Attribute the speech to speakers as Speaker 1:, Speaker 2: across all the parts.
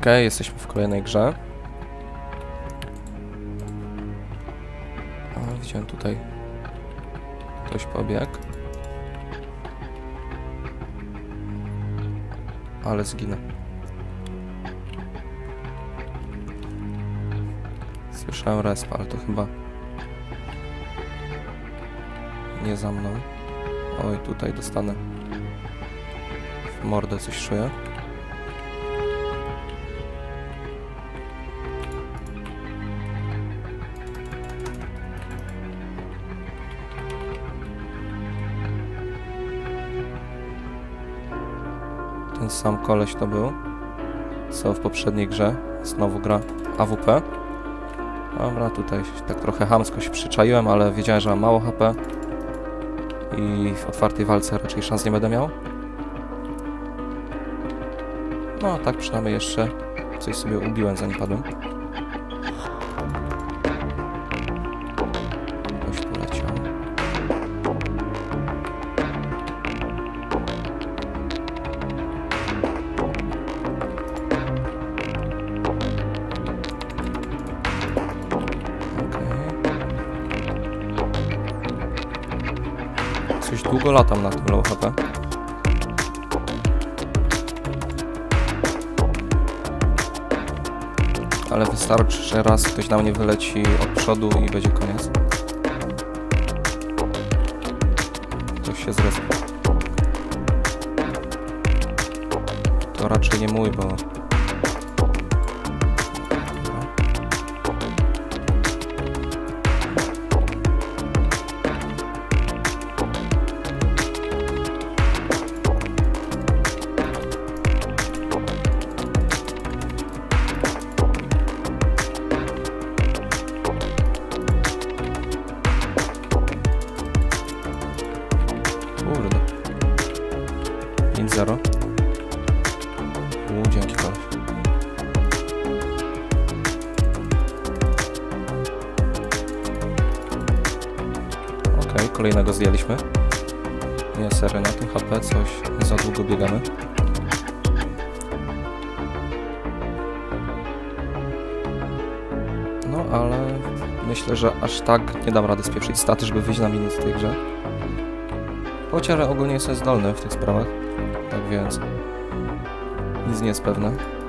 Speaker 1: Ok, jesteśmy w kolejnej grze. O, widziałem tutaj. Ktoś pobiegł. Ale zginę. Słyszałem resp, ale to chyba nie za mną. Oj, tutaj dostanę w mordę coś czuję. Ten sam koleś to był. Co w poprzedniej grze. Znowu gra AWP. Dobra, tutaj tak trochę hamsko się przyczaiłem, ale wiedziałem, że mam mało HP. I w otwartej walce raczej szans nie będę miał. No, tak przynajmniej jeszcze coś sobie ubiłem, zanim padłem. Długo latam na tym low HP. Ale wystarczy, że raz ktoś na mnie wyleci od przodu i będzie koniec. Ktoś się zrespi. To raczej nie mój, bo... kolejnego zdjęliśmy. Nie, serio, na tym HP coś za długo biegamy. No, ale myślę, że aż tak nie dam rady spieprzyć staty, żeby wyjść na minus w tej grze. Chociaż ogólnie jestem zdolny w tych sprawach, tak więc nic nie jest pewne.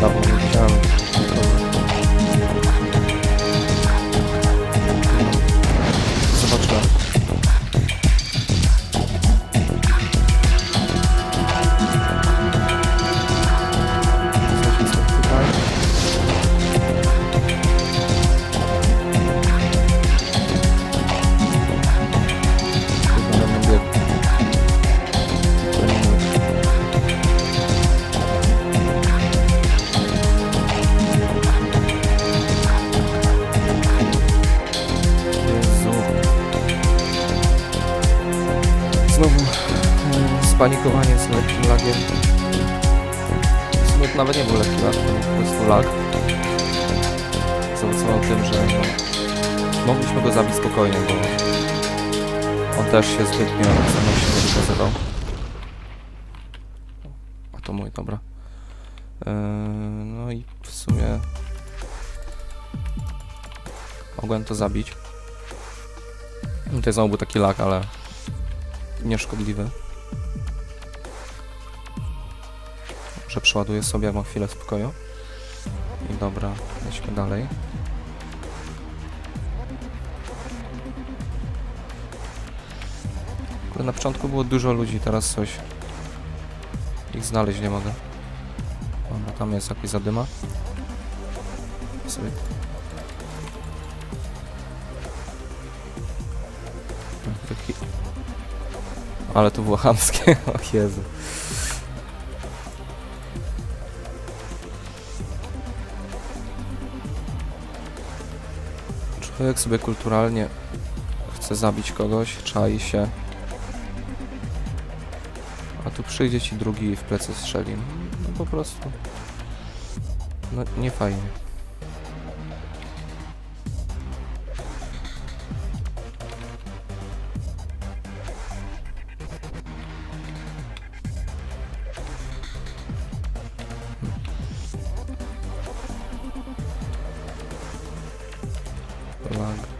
Speaker 1: Dawno nie widziałem. Zobaczmy. Znowu e, spanikowanie z lekkim lagiem. W sumie to nawet nie był lekki lag, to po prostu lag. Zaowocował tym, że no, mogliśmy go zabić spokojnie, bo on też się zbytnio mną się wykazywał. A to mój, dobra. E, no i w sumie Mogłem to zabić. I Tutaj znowu był taki lag, ale nieszkodliwy. Że przeładuję sobie, mam chwilę spokoju. I dobra, lećmy dalej. Ale na początku było dużo ludzi, teraz coś ich znaleźć nie mogę. Dobra, tam jest jakaś zadyma. Sobie. Ale to było chamskie, o Jezu. Człowiek sobie kulturalnie chce zabić kogoś, czai się. A tu przyjdzie ci drugi i w plecy strzeli. No po prostu. No nie fajnie. Lag.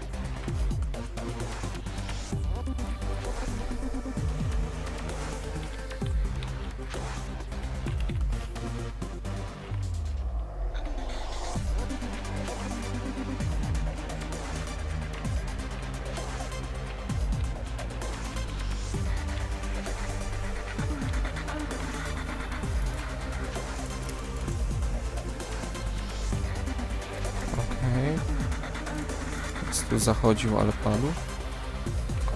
Speaker 1: Tu zachodził, ale padł.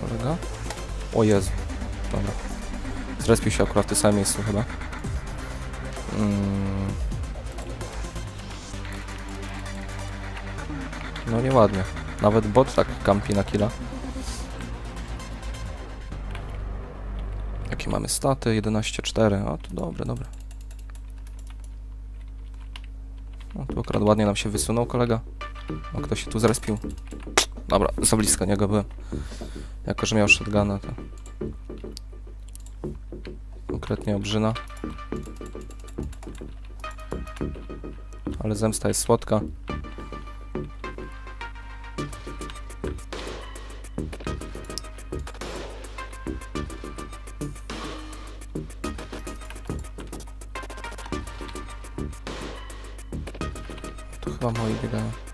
Speaker 1: Kolega. O Jezu. Dobra. Zrespił się akurat w tym samym miejscu chyba. Mm. No nieładnie. Nawet bot tak kampi na killa. Jakie mamy staty? 11-4. O, to dobre, dobre. No, tu akurat ładnie nam się wysunął kolega. O, ktoś się tu zrespił. Dobra, za blisko niego byłem. Jako, że miał shotguna, to... Konkretnie obrzyna. Ale zemsta jest słodka. Tu chyba moi biegają.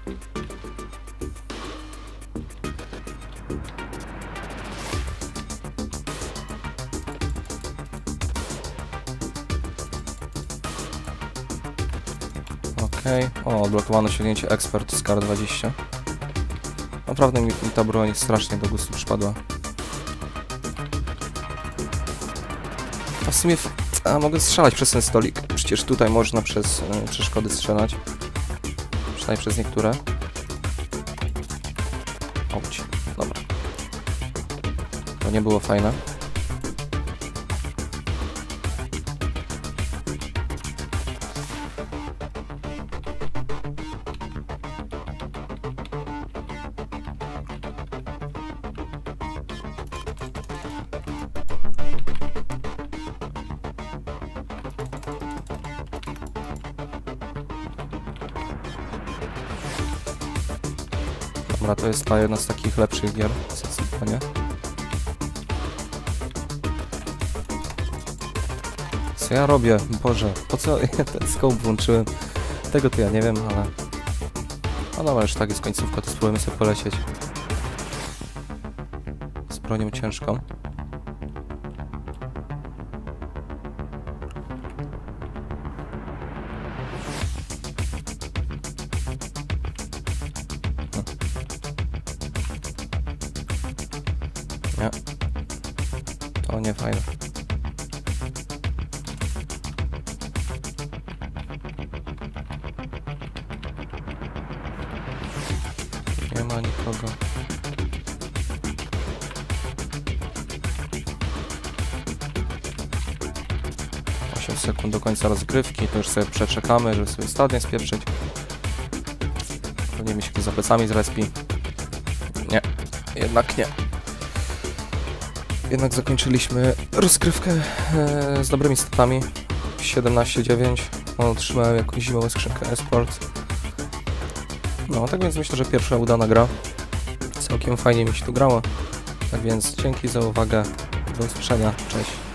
Speaker 1: Okej. O, odblokowano osiągnięcie Expert z Kar 20. Naprawdę mi, ta broń strasznie do gustu przypadła. A w sumie... A, mogę strzelać przez ten stolik. Przecież tutaj można przez e, przeszkody strzelać. Przynajmniej przez niektóre. Obć. Dobra. To nie było fajne. Dobra, to jest ta jedna z takich lepszych gier. Co ja robię? Boże, po co ja ten scope włączyłem? Tego to ja nie wiem, ale... No dobra, już tak jest końcówka, to spróbujemy sobie polecieć. Z bronią ciężką. Nie. To nie fajne. Nie ma nikogo. Osiem sekund do końca rozgrywki, to już sobie przeczekamy, żeby sobie stadion spieprzyć. Pewnie mi się tu za plecami zrespi. Nie, jednak nie. Jednak zakończyliśmy rozgrywkę e, z dobrymi statami. 17-9. On otrzymałem jakąś zimową skrzynkę Esport. No, tak więc myślę, że pierwsza udana gra. Całkiem fajnie mi się tu grało. Tak więc dzięki za uwagę. Do usłyszenia. Cześć.